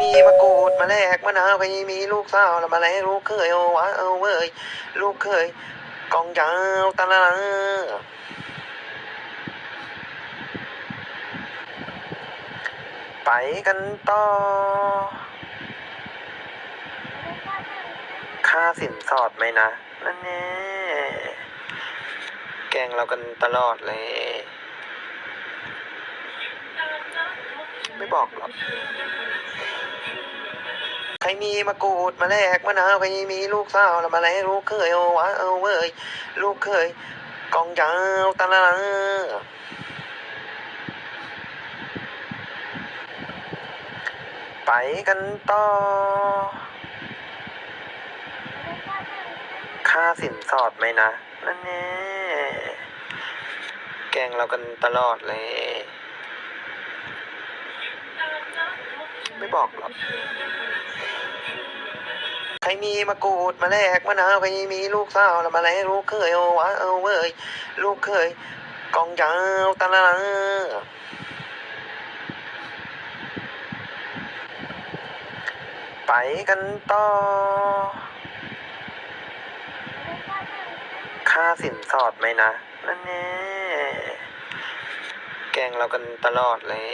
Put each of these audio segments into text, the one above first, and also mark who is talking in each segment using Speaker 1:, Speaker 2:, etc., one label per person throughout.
Speaker 1: มีมะกรูดมาแลกมะนาวใครมีลูกสาวแล้วมาแลกลูกเคยเอาวะเอาเว้ยลูกเคยกองยาวตะละละไปกันต่อ ค่าสินสอดไหมนะ นั่นแน่แกงเรากันตลอดเลย ไม่บอกหรอก ใครมีมะกรูดมาแลกมะนาวใครมีลูกสาวแล้วมาแลกลูกเคยเอาวะเอาเว้ยลูกเคยกองยาวตะละละไปกันต่อ ค่าสินสอดไหมนะ นั่นแน่แกงเรากันตลอดเลย ไม่บอกหรอก รมีมะกรูดมาแลกมะนาวใครมีลูกสาวแล้วมาแลกลูกเคยเอาวะเอาเว้ยลูกเคยกองยาวตะละละไปกันต่อ ค่าสินสอดไหมนะนั่นแน่แกงเรากันตลอดเลย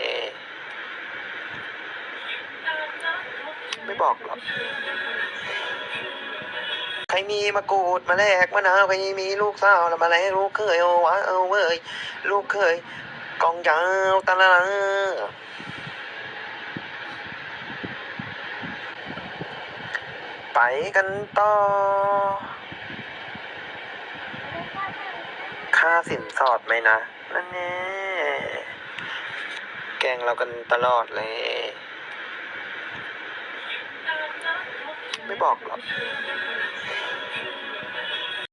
Speaker 1: ไม่บอกหรอก ใครมีมะกรูดมาแลกมะนาวใครมีลูกสาวแล้วมาแลกลูกเคยเอาวะเอาเว้ยลูกเคยกองยาวตะละละไปกันต่อ ค่าสินสอดไหมนะ นั่นแน่แกงเรากันตลอดเลย ไม่บอกหรอก